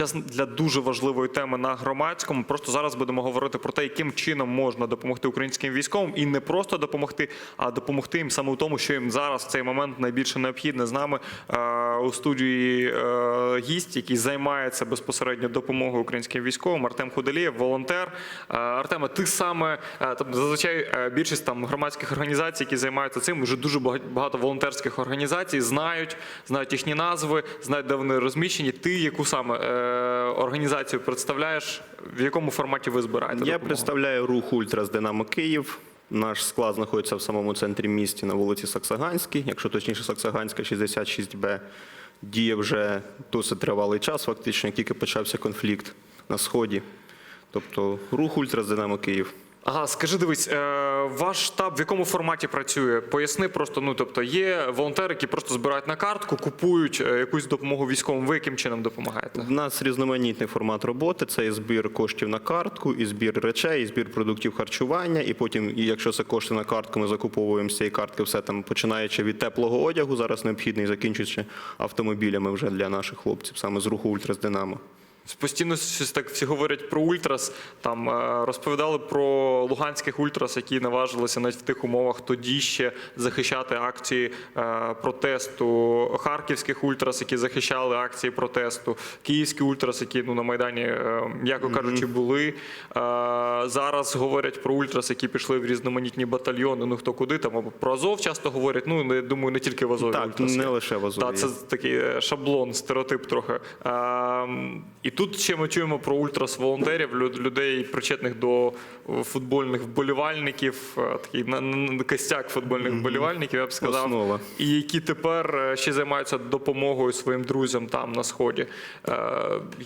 час для дуже важливої теми на громадському. Просто зараз будемо говорити про те, яким чином можна допомогти українським військовим, і не просто допомогти, а допомогти їм саме у тому, що їм зараз в цей момент найбільше необхідне. З нами е, у студії е, гість, який займається безпосередньо допомогою українським військовим. Артем Худолієв, волонтер. Е, Артеме, ти саме е, там зазвичай е, більшість там громадських організацій, які займаються цим, вже дуже багато волонтерських організацій знають, знають їхні назви, знають, де вони розміщені. Ти яку саме е, організацію представляєш? В якому форматі ви збираєте? Я допомогу? представляю рух Ультрас Динамо Київ. Наш склад знаходиться в самому центрі місті на вулиці Саксаганській, якщо точніше Саксаганська, 66Б. Діє вже досить тривалий час, фактично, як тільки почався конфлікт на сході. Тобто рух Ультрас Динамо Київ. Ага, скажи, дивись, е, ваш штаб в якому форматі працює? Поясни просто. Ну тобто є волонтери, які просто збирають на картку, купують е, якусь допомогу військовим. Ви яким чином допомагаєте? У нас різноманітний формат роботи. Це і збір коштів на картку, і збір речей, і збір продуктів харчування. І потім, якщо це кошти на картку, ми закуповуємо з цієї картки все там, починаючи від теплого одягу, зараз необхідний, закінчуючи автомобілями вже для наших хлопців, саме з руху Ультрас Динамо. Постійно щось так всі говорять про ультрас. Там е, розповідали про луганських ультрас, які наважилися навіть в тих умовах тоді ще захищати акції е, протесту, харківських ультрас, які захищали акції протесту, київські ультрас, які ну на майдані, е, м'яко кажучи, були. Зараз говорять про ультрас, які пішли в різноманітні батальйони. Ну хто куди там або про Азов часто говорять. Ну не думаю, не тільки в Азові. Так, ультрас не лише в Азові Так, це такий шаблон, стереотип трохи. Ем, і тут ще ми чуємо про ультрас-волонтерів, люд- людей, причетних до е, футбольних вболівальників, е, такий на, на- костяк футбольних вболівальників, я б сказав. Основа. І які тепер е, ще займаються допомогою своїм друзям там на сході. Е,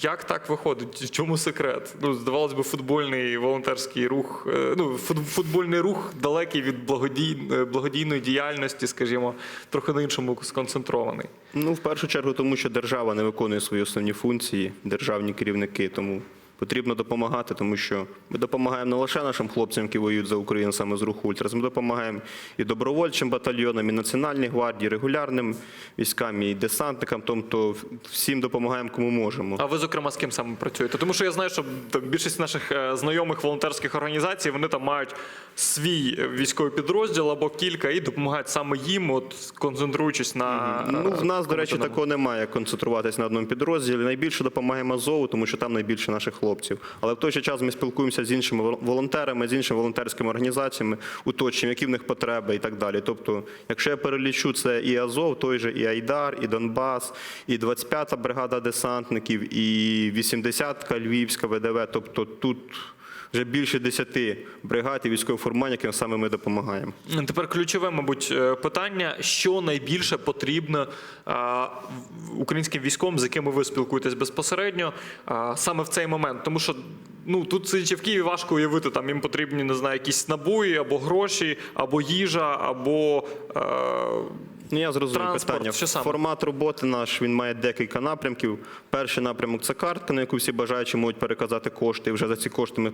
як так виходить? В чому секрет? Ну, здавалось би, футбольний волонтерський рух, е, ну, фут- футбольний рух далекий від благодій, благодійної діяльності, скажімо, трохи на іншому сконцентрований. Ну, в першу чергу, тому що держава не виконує свої основні функції, державні керівники. Тому потрібно допомагати, тому що ми допомагаємо не лише нашим хлопцям, які воюють за Україну саме з руху Ультрас. Ми допомагаємо і добровольчим батальйонам, і Національній гвардії, регулярним військам, і десантникам. Тобто всім допомагаємо, кому можемо. А ви, зокрема, з ким саме працюєте? Тому що я знаю, що більшість наших е, знайомих волонтерських організацій вони там мають свій е, військовий підрозділ або кілька і допомагають саме їм, от концентруючись на Ну, в е, нас, до речі, такого немає концентруватись на одному підрозділі. Найбільше допомагаємо Азову, тому що там найбільше наших хлопців. Але в той же час ми спілкуємося з іншими волонтерами, з іншими волонтерськими організаціями, уточнюємо, які в них потреби і так далі. Тобто, якщо я перелічу, це і Азов, той же і Айдар, і Донбас, і 25-та бригада десантників, і 80-ка Львівська ВДВ. Тобто тут вже більше 10 бригад і військових формувань, яким саме ми допомагаємо. Тепер ключове, мабуть, е, питання: що найбільше потрібно українським військовим, з якими ви спілкуєтесь безпосередньо, саме в цей момент. Тому що ну тут сидячи в Києві, важко уявити, там їм потрібні не знаю, якісь набої або гроші, або їжа, або. е, Ну, я зрозумів Транспорт, питання. що саме? Формат роботи наш він має декілька напрямків. Перший напрямок це картка, на яку всі бажаючі можуть переказати кошти. І вже за ці кошти ми,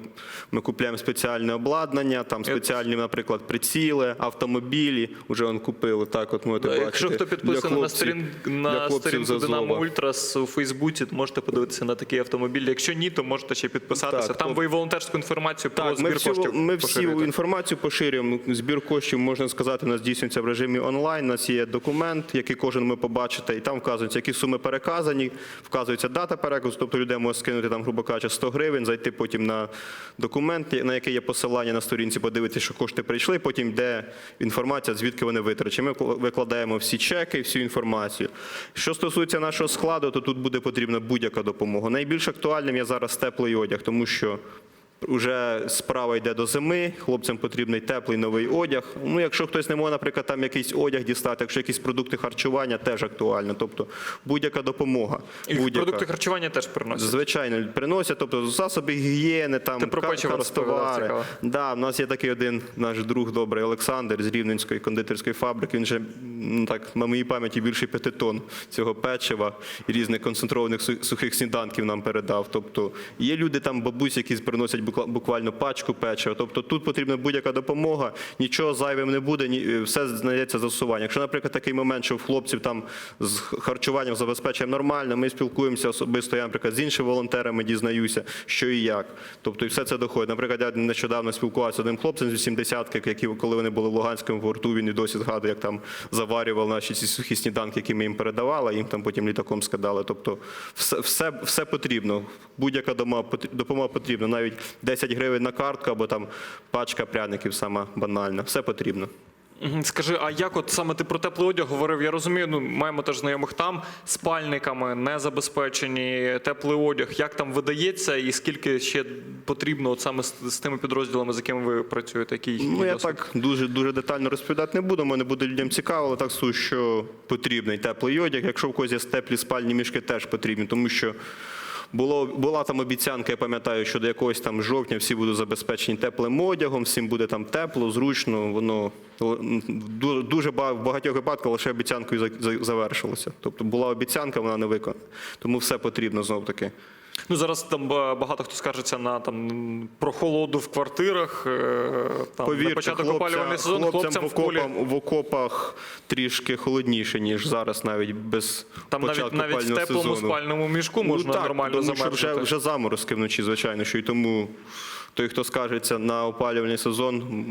ми купуємо спеціальне обладнання, там спеціальні, наприклад, приціли, автомобілі. Уже он купили. Так, от можете бачити. Якщо хто Для підписаний на хлопців- сторін для на хлопців сторінку з Азова. Динамо Ультрас у Фейсбуці, то можете подивитися на такий автомобіль. Якщо ні, то можете ще підписатися. Так, Там то- ви і волонтерську інформацію про Так, ми збір всю, коштів. ми всю поширюєте. інформацію поширюємо. Збір коштів, можна сказати, у нас здійснюється в режимі онлайн. У нас є документ, який кожен ми побачите, і там вказуються, які суми переказані, вказується дата переказу, тобто людей може скинути там, грубо кажучи, 100 гривень, зайти потім на документ, на який є посилання на сторінці, подивитися, що кошти прийшли, потім йде інформація, звідки вони витрачені. Ми викладаємо всі чеки, всю інформацію. Що стосується нашого складу, то тут буде потрібна будь-яка допомога. Найбільш актуальним є зараз теплий одяг, тому що Уже справа йде до зими, хлопцям потрібний теплий новий одяг. Ну, якщо хтось не може, наприклад, там якийсь одяг дістати, якщо якісь продукти харчування, теж актуально. Тобто будь-яка допомога. І будь-яка. продукти харчування теж приносять. Звичайно, приносять, тобто засоби гігієни, там Ти про печиво розповідав, цікаво. Да, у нас є такий один наш друг добрий Олександр з Рівненської кондитерської фабрики. Він вже ну, так, на моїй пам'яті більше п'яти тонн цього печива і різних концентрованих сухих сніданків нам передав. Тобто є люди там, бабусі, які приносять буквально пачку печива. Тобто тут потрібна будь-яка допомога, нічого зайвим не буде, ні- е, все знайдеться застосування. Якщо, наприклад, такий момент, що в хлопців там з харчуванням забезпечуємо нормально, ми спілкуємося особисто, я, наприклад, з іншими волонтерами дізнаюся, що і як. Тобто і все це доходить. Наприклад, я нещодавно спілкувався з одним хлопцем з 80-ки, які коли вони були в Луганському порту, він і досі згадує, як там заварював наші ці сухі сніданки, які ми їм передавали, їм там потім літаком скидали. Тобто все, все, все потрібно. Будь-яка допомога потрібна. Навіть 10 гривень на картку або там пачка пряників, сама банальна. Все потрібно. Скажи, а як от саме ти про теплий одяг говорив? Я розумію, ну маємо теж знайомих там спальниками, не забезпечені, теплий одяг. Як там видається, і скільки ще потрібно от саме з, з тими підрозділами, з якими ви працюєте? Який Ну, я досвід? так дуже дуже детально розповідати не буду. Мене буде людям цікаво, але так скажу, що потрібний теплий одяг. Якщо в когось є теплі спальні мішки, теж потрібні, тому що. Було, була там обіцянка, я пам'ятаю, що до якогось там жовтня всі будуть забезпечені теплим одягом, всім буде там тепло, зручно. Воно ду- дуже в багатьох випадках лише обіцянкою за- за- завершилося. Тобто була обіцянка, вона не виконана. Тому все потрібно знов таки. Ну зараз там багато хто скаржиться на там прохолоду в квартирах. е, Там, на Повірте, початок хлопця- опалювальний сезон хлопцям, хлопцям в, в окопам, в окопах трішки холодніше, ніж зараз, навіть без Там навіть початку навіть в теплому сезону. спальному мішку можна ну, так, нормально тому замерзнути. вже, вже заморозки вночі, звичайно, що і тому той, хто скаржиться на опалювальний сезон,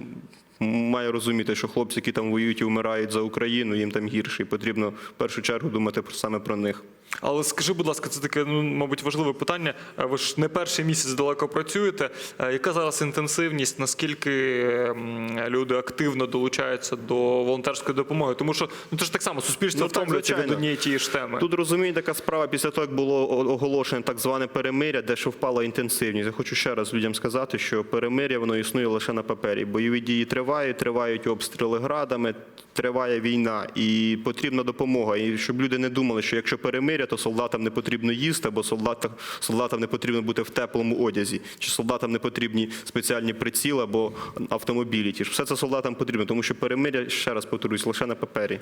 має розуміти, що хлопці, які там воюють і вмирають за Україну, їм там гірше, і потрібно в першу чергу думати про саме про них. Але скажи, будь ласка, це таке, ну, мабуть, важливе питання. Е, Ви ж не перший місяць далеко працюєте. Е, Яка зараз інтенсивність? Наскільки люди активно долучаються до волонтерської допомоги? Тому що ну це ж так само суспільство Ну, втомлюється від однієї тієї ж теми. Тут розумієте, така справа після того, як було о- оголошено так зване перемиря, де що впала інтенсивність. Я хочу ще раз людям сказати, що перемиря воно існує лише на папері. Бойові дії тривають, тривають обстріли градами, триває війна, і потрібна допомога. І щоб люди не думали, що якщо перемиря, то солдатам не потрібно їсти, або солдатам, солдатам не потрібно бути в теплому одязі, чи солдатам не потрібні спеціальні приціли або автомобілі. Ті ж все це солдатам потрібно, тому що перемиря, ще раз повторюсь, лише на папері.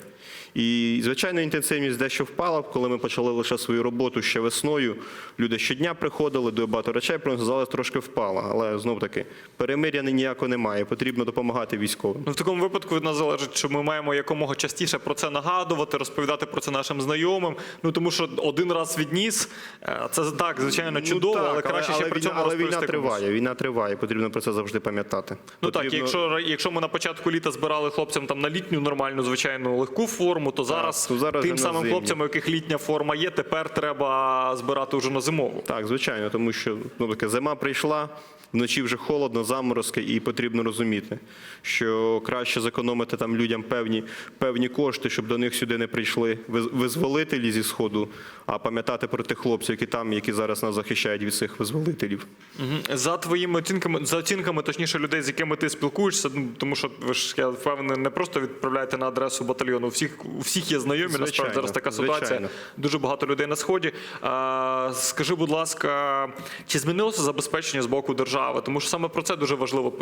І звичайно, інтенсивність дещо впала, коли ми почали лише свою роботу ще весною. Люди щодня приходили, дуже багато речей приносили, але трошки впала. Але знов таки перемиря ніякого немає. Потрібно допомагати військовим. Ну, в такому випадку від нас залежить, що ми маємо якомога частіше про це нагадувати, розповідати про це нашим знайомим. Ну тому що один раз відніс, е, це так, звичайно, чудово, Ну, так, але краще ще але при війна, цьому але війна триває. Війна триває. Потрібно про це завжди пам'ятати. Ну так, Потрібно- якщо якщо ми на початку літа збирали хлопцям там на літню нормальну звичайну легку форму, то зараз, то зараз тим самим хлопцям, у яких літня форма є, тепер треба збирати вже на зимову. Так, звичайно, тому що ну, таке, зима прийшла, вночі вже холодно, заморозки, і потрібно розуміти, що краще зекономити там людям певні, певні кошти, щоб до них сюди не прийшли виз- визволителі зі сходу, а пам'ятати про тих хлопців, які там, які зараз нас захищають від цих визволителів. За твоїми оцінками, за оцінками, точніше, людей, з якими ти спілкуєшся, ну, тому що ви ж я впевнений, не просто відправляєте на адресу батальйону. У всіх у всіх є знайомі. Насправді зараз така ситуація. звичайно. Дуже багато людей на сході. А, скажи, будь ласка, чи змінилося забезпечення з боку держави? Тому що саме про це дуже важливо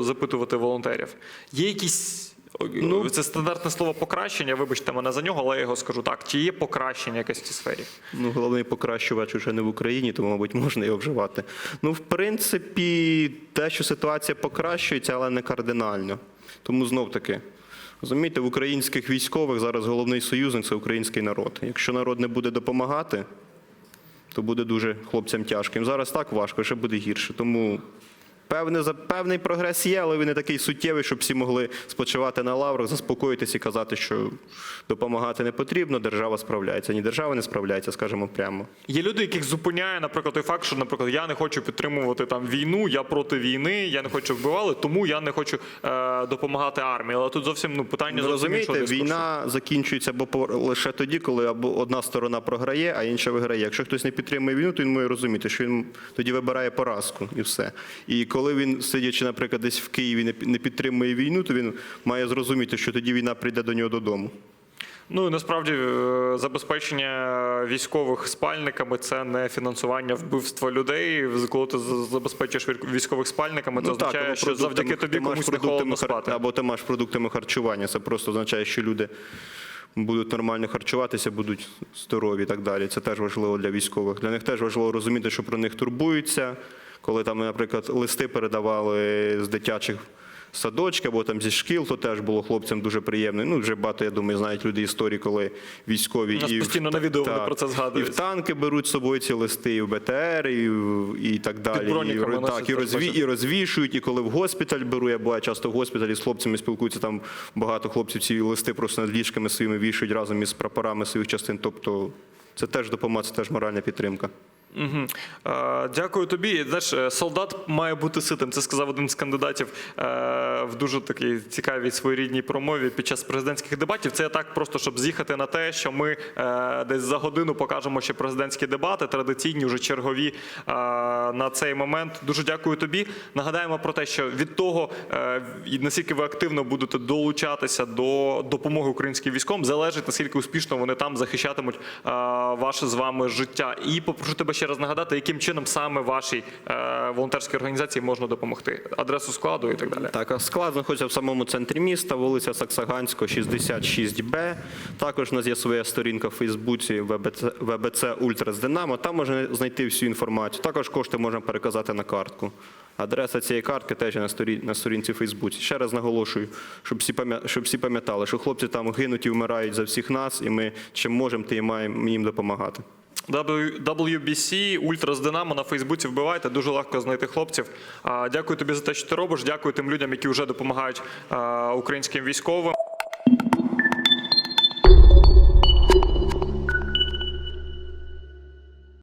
е, запитувати волонтерів. Є якісь. Ну, це стандартне слово покращення. Вибачте мене за нього, але я його скажу так. Чи є покращення якесь в цій сфері? Ну, головний покращувач вже не в Україні, тому, мабуть, можна його вживати. Ну, в принципі, те, що ситуація покращується, але не кардинально. Тому знов таки. Розумієте, в українських військових зараз головний союзник це український народ. Якщо народ не буде допомагати, то буде дуже хлопцям тяжко. Їм зараз так важко, ще буде гірше. Тому певний, певний прогрес є, але він не такий суттєвий, щоб всі могли спочивати на лаврах, заспокоїтися і казати, що допомагати не потрібно, держава справляється. Ні, держава не справляється, скажімо прямо. Є люди, яких зупиняє, наприклад, той факт, що, наприклад, я не хочу підтримувати там війну, я проти війни, я не хочу вбивали, тому я не хочу е, допомагати армії. Але тут зовсім ну питання зовсім розумієте, іншого війна закінчується по- лише тоді, коли або одна сторона програє, а інша виграє. Якщо хтось не підтримує війну, то він має розуміти, що він тоді вибирає поразку і все. І коли він, сидячи, наприклад, десь в Києві, не підтримує війну, то він має зрозуміти, що тоді війна прийде до нього додому. Ну і насправді е, забезпечення військових спальниками це не фінансування вбивства людей. Коли ти з- забезпечуєш військових спальниками, це Ну, означає, або що завдяки тобі комусь не холодно спати. Або ти маєш продуктами харчування. Це просто означає, що люди будуть нормально харчуватися, будуть здорові і так далі. Це теж важливо для військових. Для них теж важливо розуміти, що про них турбуються. Коли там, наприклад, листи передавали з дитячих садочків або там зі шкіл, то теж було хлопцям дуже приємно. Ну, вже багато, я думаю, знають люди історії, коли військові нас і в- на відео вони про це І згадують. в танки беруть з собою ці листи, і в БТР, і, в- і так далі. І, броніками ро- носять так, і, теж, розві, і розвішують, і коли в госпіталь беру, я буваю часто в госпіталі з хлопцями спілкуються, там багато хлопців ці листи просто над ліжками своїми вішують разом із прапорами своїх частин. Тобто це теж допомога, це теж моральна підтримка. Угу. Дякую тобі. Знаєш, е, солдат має бути ситим. Це сказав один з кандидатів е, в дуже такій цікавій своєрідній промові під час президентських дебатів. Це так просто, щоб з'їхати на те, що ми е, десь за годину покажемо ще президентські дебати, традиційні, вже чергові на цей момент. Дуже дякую тобі. Нагадаємо про те, що від того, наскільки ви активно будете долучатися до допомоги українським військовим, залежить наскільки успішно вони там захищатимуть ваше з вами життя. І попрошу тебе ще раз нагадати, яким чином саме вашій е, волонтерській організації можна допомогти, адресу складу і так далі. Так, склад знаходиться в самому центрі міста, вулиця Саксаганського, 66Б. Також у нас є своя сторінка в Фейсбуці ВБЦ, Ультрас Динамо. Там можна знайти всю інформацію. Також кошти можна переказати на картку. Адреса цієї картки теж на, сторі... на сторінці Фейсбуці. Ще раз наголошую, щоб всі, щоб всі пам'ятали, що хлопці там гинуть і вмирають за всіх нас, і ми чим можемо, і маємо їм допомагати. W- Ультра з Динамо на Фейсбуці вбивайте, дуже легко знайти хлопців. Дякую тобі за те, що ти робиш. Дякую тим людям, які вже допомагають українським військовим.